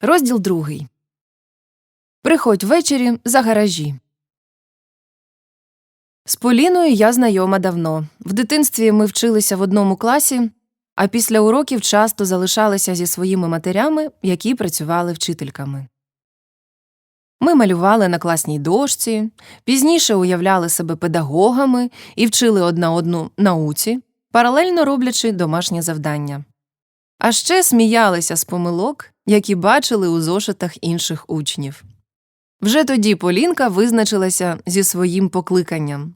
Розділ другий. Приходь ввечері за гаражі. З Поліною я знайома давно. В дитинстві ми вчилися в одному класі, а після уроків часто залишалися зі своїми матерями, які працювали вчительками. Ми малювали на класній дошці, пізніше уявляли себе педагогами і вчили одна одну науці, паралельно роблячи домашнє завдання. А ще сміялися з помилок, які бачили у зошитах інших учнів. Вже тоді Полінка визначилася зі своїм покликанням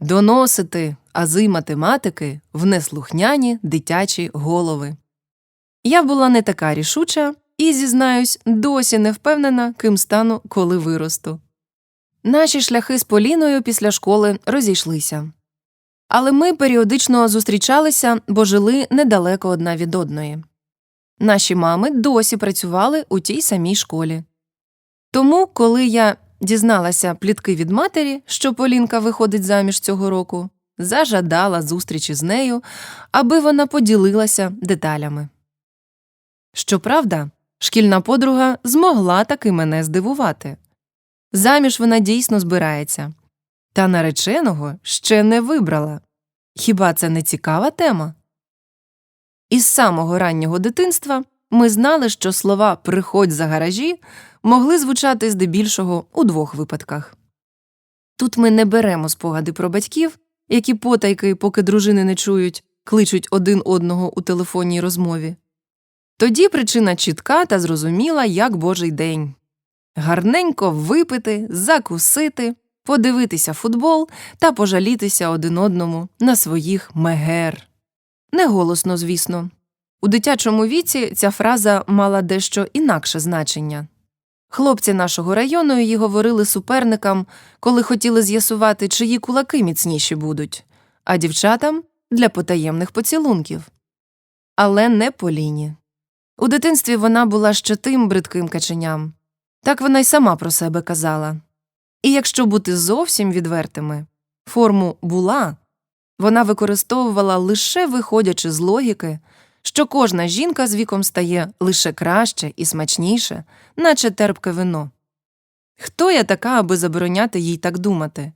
доносити ази математики в неслухняні дитячі голови. Я була не така рішуча і, зізнаюсь, досі не впевнена, ким стану, коли виросту. Наші шляхи з Поліною після школи розійшлися. Але ми періодично зустрічалися, бо жили недалеко одна від одної. Наші мами досі працювали у тій самій школі. Тому, коли я дізналася плітки від матері, що Полінка виходить заміж цього року, зажадала зустрічі з нею, аби вона поділилася деталями. Щоправда, шкільна подруга змогла таки мене здивувати. Заміж вона дійсно збирається, та нареченого ще не вибрала. Хіба це не цікава тема? Із самого раннього дитинства ми знали, що слова приходь за гаражі могли звучати здебільшого у двох випадках. Тут ми не беремо спогади про батьків, які потайки, поки дружини не чують, кличуть один одного у телефонній розмові. Тоді причина чітка та зрозуміла, як божий день гарненько випити, закусити, подивитися футбол та пожалітися один одному на своїх мегер. Не голосно, звісно. У дитячому віці ця фраза мала дещо інакше значення. Хлопці нашого району її говорили суперникам, коли хотіли з'ясувати, чиї кулаки міцніші будуть, а дівчатам для потаємних поцілунків. Але не Поліні. У дитинстві вона була ще тим бридким каченям. Так вона й сама про себе казала. І якщо бути зовсім відвертими, форму була вона використовувала лише виходячи з логіки, що кожна жінка з віком стає лише краще і смачніше, наче терпке вино. Хто я така, аби забороняти їй так думати?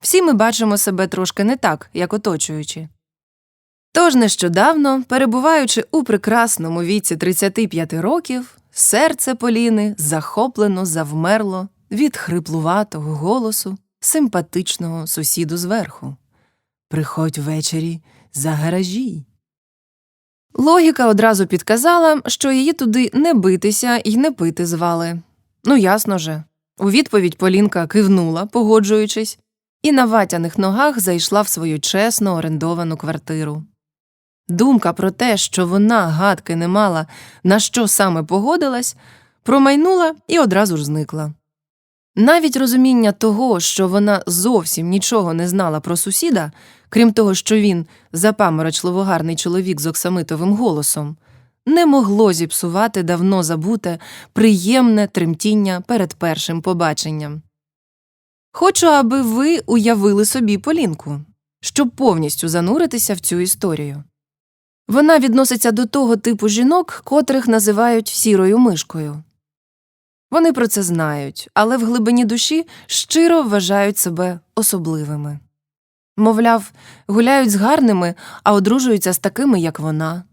Всі ми бачимо себе трошки не так, як оточуючі. Тож нещодавно, перебуваючи у прекрасному віці 35 років, серце Поліни захоплено завмерло від хриплуватого голосу симпатичного сусіду зверху. Приходь ввечері за гаражі. Логіка одразу підказала, що її туди не битися і не пити звали. Ну, ясно же. У відповідь Полінка кивнула, погоджуючись, і на ватяних ногах зайшла в свою чесно орендовану квартиру. Думка про те, що вона гадки не мала, на що саме погодилась, промайнула і одразу ж зникла. Навіть розуміння того, що вона зовсім нічого не знала про сусіда, крім того, що він запаморочливо гарний чоловік з оксамитовим голосом, не могло зіпсувати давно забуте приємне тремтіння перед першим побаченням. Хочу, аби ви уявили собі Полінку, щоб повністю зануритися в цю історію. Вона відноситься до того типу жінок, котрих називають сірою мишкою. Вони про це знають, але в глибині душі щиро вважають себе особливими. Мовляв, гуляють з гарними, а одружуються з такими, як вона.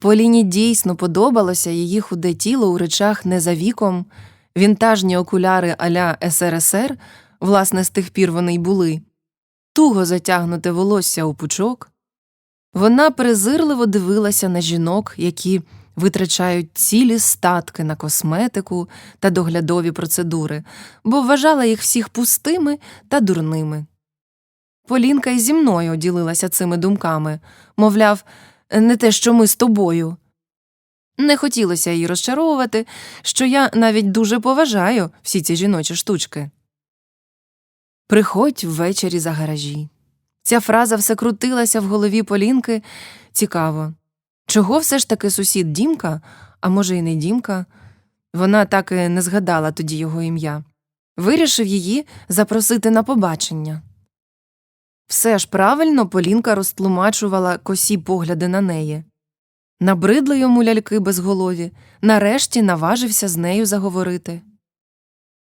Поліні дійсно подобалося її худе тіло у речах не за віком, вінтажні окуляри аля СРСР, власне, з тих пір вони й були, туго затягнуте волосся у пучок. Вона презирливо дивилася на жінок, які витрачають цілі статки на косметику та доглядові процедури, бо вважала їх всіх пустими та дурними. Полінка й зі мною ділилася цими думками мовляв, не те, що ми з тобою. Не хотілося її розчаровувати, що я навіть дуже поважаю всі ці жіночі штучки. Приходь ввечері за гаражі. Ця фраза все крутилася в голові Полінки цікаво. Чого все ж таки сусід Дімка, а може, й не Дімка, вона так і не згадала тоді його ім'я, вирішив її запросити на побачення. Все ж правильно Полінка розтлумачувала косі погляди на неї. Набридли йому ляльки безголові, нарешті наважився з нею заговорити.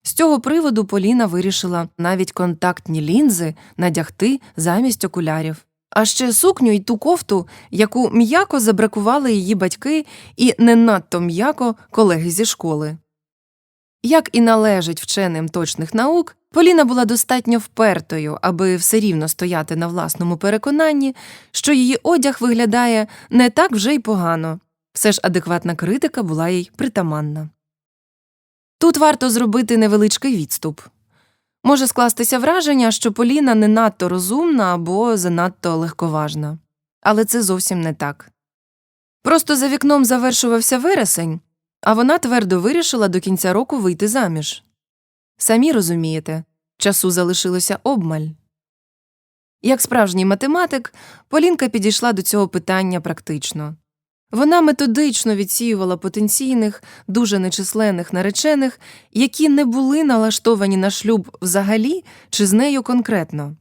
З цього приводу Поліна вирішила навіть контактні лінзи надягти замість окулярів. А ще сукню й ту кофту, яку м'яко забракували її батьки і не надто м'яко колеги зі школи. Як і належить вченим точних наук, Поліна була достатньо впертою, аби все рівно стояти на власному переконанні, що її одяг виглядає не так вже й погано. Все ж адекватна критика була їй притаманна. Тут варто зробити невеличкий відступ. Може скластися враження, що Поліна не надто розумна або занадто легковажна. Але це зовсім не так. Просто за вікном завершувався вересень, а вона твердо вирішила до кінця року вийти заміж. Самі розумієте, часу залишилося обмаль. Як справжній математик, Полінка підійшла до цього питання практично. Вона методично відсіювала потенційних, дуже нечисленних наречених, які не були налаштовані на шлюб взагалі чи з нею конкретно.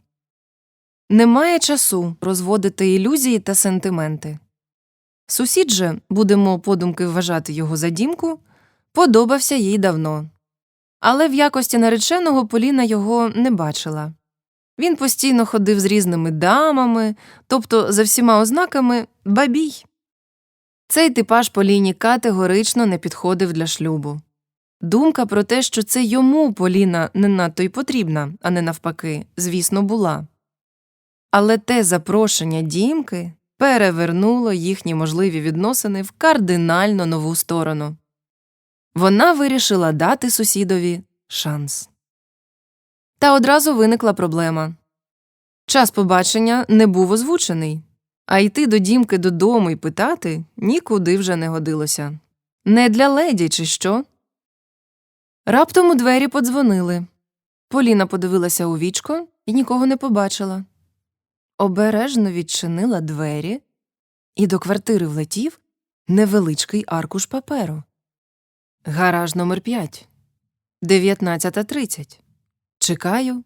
Немає часу розводити ілюзії та сентименти. Сусід же, будемо подумки вважати його за дімку, подобався їй давно. Але в якості нареченого Поліна його не бачила. Він постійно ходив з різними дамами, тобто за всіма ознаками бабій. Цей типаж Поліні категорично не підходив для шлюбу. Думка про те, що це йому Поліна не надто й потрібна, а не навпаки, звісно, була. Але те запрошення дімки перевернуло їхні можливі відносини в кардинально нову сторону. Вона вирішила дати сусідові шанс. Та одразу виникла проблема. Час побачення не був озвучений, а йти до дімки додому і питати нікуди вже не годилося. Не для леді, чи що? Раптом у двері подзвонили. Поліна подивилася у вічко і нікого не побачила. Обережно відчинила двері, і до квартири влетів невеличкий аркуш паперу. Гараж номер 5. 19.30. Чекаю.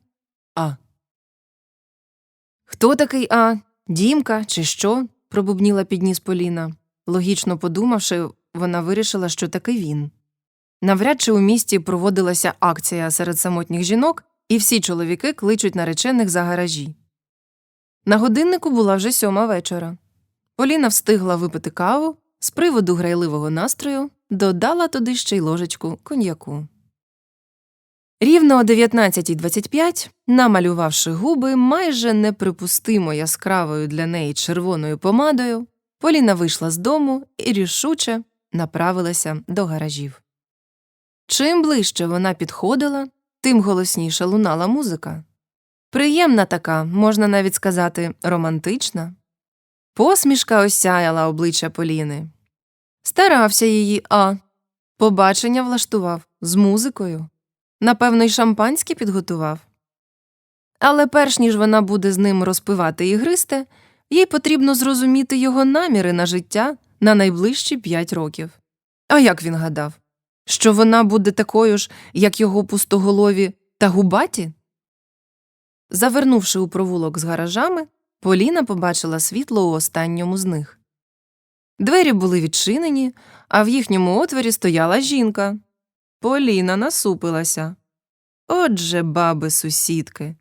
А. Хто такий А? Дімка чи що? пробубніла підніс Поліна. Логічно подумавши, вона вирішила, що таки він. Навряд чи у місті проводилася акція серед самотніх жінок, і всі чоловіки кличуть наречених за гаражі. На годиннику була вже сьома вечора. Поліна встигла випити каву, з приводу грайливого настрою додала туди ще й ложечку коньяку. Рівно о 19.25, намалювавши губи майже неприпустимо яскравою для неї червоною помадою, Поліна вийшла з дому і рішуче направилася до гаражів. Чим ближче вона підходила, тим голосніше лунала музика. Приємна така, можна навіть сказати, романтична. Посмішка осяяла обличчя Поліни. Старався її, а побачення влаштував з музикою. Напевно, й шампанське підготував. Але перш ніж вона буде з ним розпивати і гристи, їй потрібно зрозуміти його наміри на життя на найближчі п'ять років. А як він гадав? Що вона буде такою ж, як його пустоголові та губаті? Завернувши у провулок з гаражами, Поліна побачила світло у останньому з них. Двері були відчинені, а в їхньому отворі стояла жінка. Поліна насупилася. Отже, баби сусідки.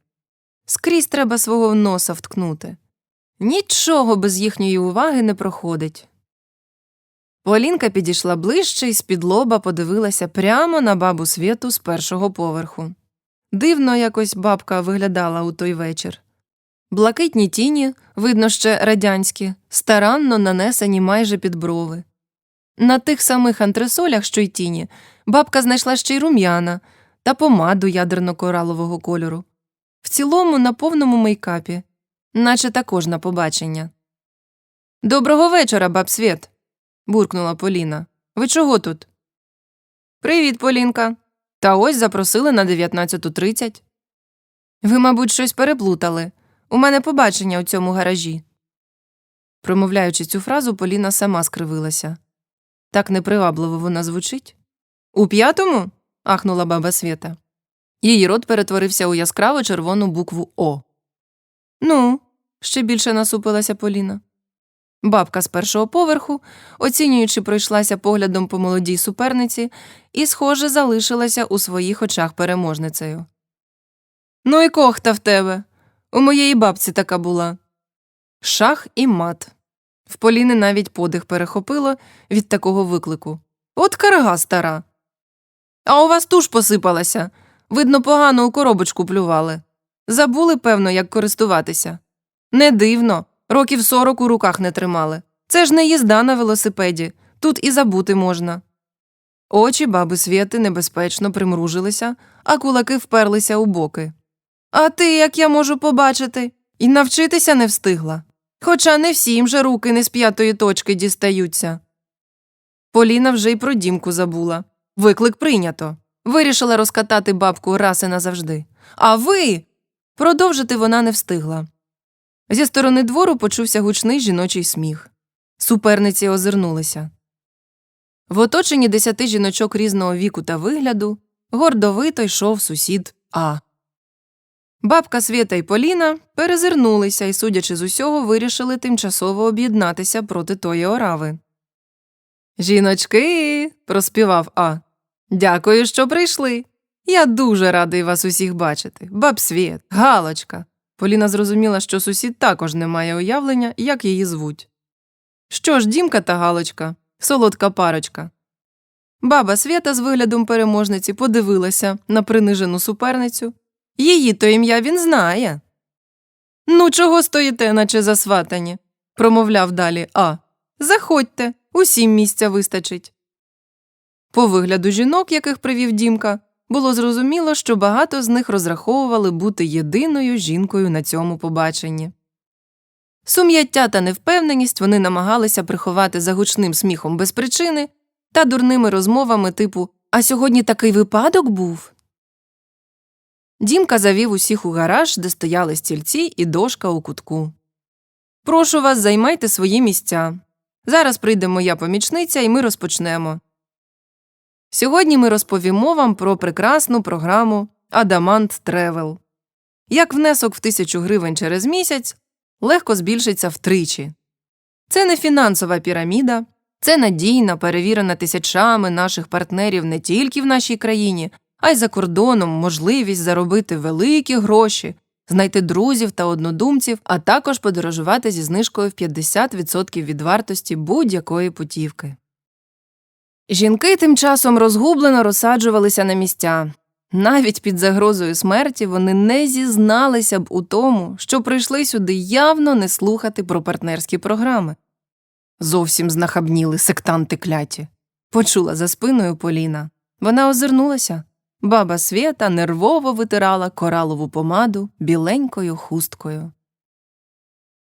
Скрізь треба свого носа вткнути. Нічого без їхньої уваги не проходить. Полінка підійшла ближче і з-під лоба подивилася прямо на бабу світу з першого поверху. Дивно якось бабка виглядала у той вечір. Блакитні тіні, видно ще радянські, старанно нанесені майже під брови. На тих самих антресолях, що й тіні, бабка знайшла ще й рум'яна та помаду ядерно-коралового кольору. В цілому на повному мейкапі, наче також на побачення. Доброго вечора, баб Свєт!» – буркнула Поліна. Ви чого тут? Привіт, Полінка. Та ось запросили на 19.30. Ви, мабуть, щось переплутали. У мене побачення у цьому гаражі. Промовляючи цю фразу, Поліна сама скривилася. Так непривабливо вона звучить. У п'ятому? Ахнула баба Свєта. Її рот перетворився у яскраво червону букву О. Ну, ще більше насупилася Поліна. Бабка з першого поверху, оцінюючи, пройшлася поглядом по молодій суперниці і, схоже, залишилася у своїх очах переможницею. Ну і кохта в тебе. У моєї бабці така була. Шах і мат. В Поліни навіть подих перехопило від такого виклику. От карга стара. А у вас туш посипалася. Видно, погано у коробочку плювали. Забули, певно, як користуватися. Не дивно, років сорок у руках не тримали. Це ж не їзда на велосипеді, тут і забути можна. Очі баби Свєти небезпечно примружилися, а кулаки вперлися у боки. А ти, як я можу побачити, і навчитися не встигла. Хоча не всім же руки не з п'ятої точки дістаються. Поліна вже й про дімку забула. Виклик прийнято. Вирішила розкатати бабку раз і назавжди. А ви. Продовжити вона не встигла. Зі сторони двору почувся гучний жіночий сміх. Суперниці озирнулися. В оточенні десяти жіночок різного віку та вигляду гордовито йшов сусід А. Бабка Свєта і Поліна перезирнулися і, судячи з усього, вирішили тимчасово об'єднатися проти тоїорави. Жіночки. проспівав А. Дякую, що прийшли. Я дуже радий вас усіх бачити. Баб Свєт, Галочка. Поліна зрозуміла, що сусід також не має уявлення, як її звуть. Що ж, Дімка та Галочка, солодка парочка. Баба Свєта з виглядом переможниці подивилася на принижену суперницю. Її то ім'я він знає. Ну, чого стоїте, наче засватані, промовляв далі А. Заходьте, усім місця вистачить. По вигляду жінок, яких привів Дімка, було зрозуміло, що багато з них розраховували бути єдиною жінкою на цьому побаченні. Сум'яття та невпевненість вони намагалися приховати за гучним сміхом без причини та дурними розмовами типу А сьогодні такий випадок був. Дімка завів усіх у гараж, де стояли стільці і дошка у кутку. Прошу вас, займайте свої місця. Зараз прийде моя помічниця, і ми розпочнемо. Сьогодні ми розповімо вам про прекрасну програму Адамант Тревел. Як внесок в тисячу гривень через місяць легко збільшиться втричі. Це не фінансова піраміда, це надійна, перевірена тисячами наших партнерів не тільки в нашій країні, а й за кордоном можливість заробити великі гроші, знайти друзів та однодумців, а також подорожувати зі знижкою в 50% від вартості будь-якої путівки. Жінки тим часом розгублено розсаджувалися на місця. Навіть під загрозою смерті вони не зізналися б у тому, що прийшли сюди явно не слухати про партнерські програми. Зовсім знахабніли сектанти кляті. Почула за спиною Поліна. Вона озирнулася. Баба Свєта нервово витирала коралову помаду біленькою хусткою.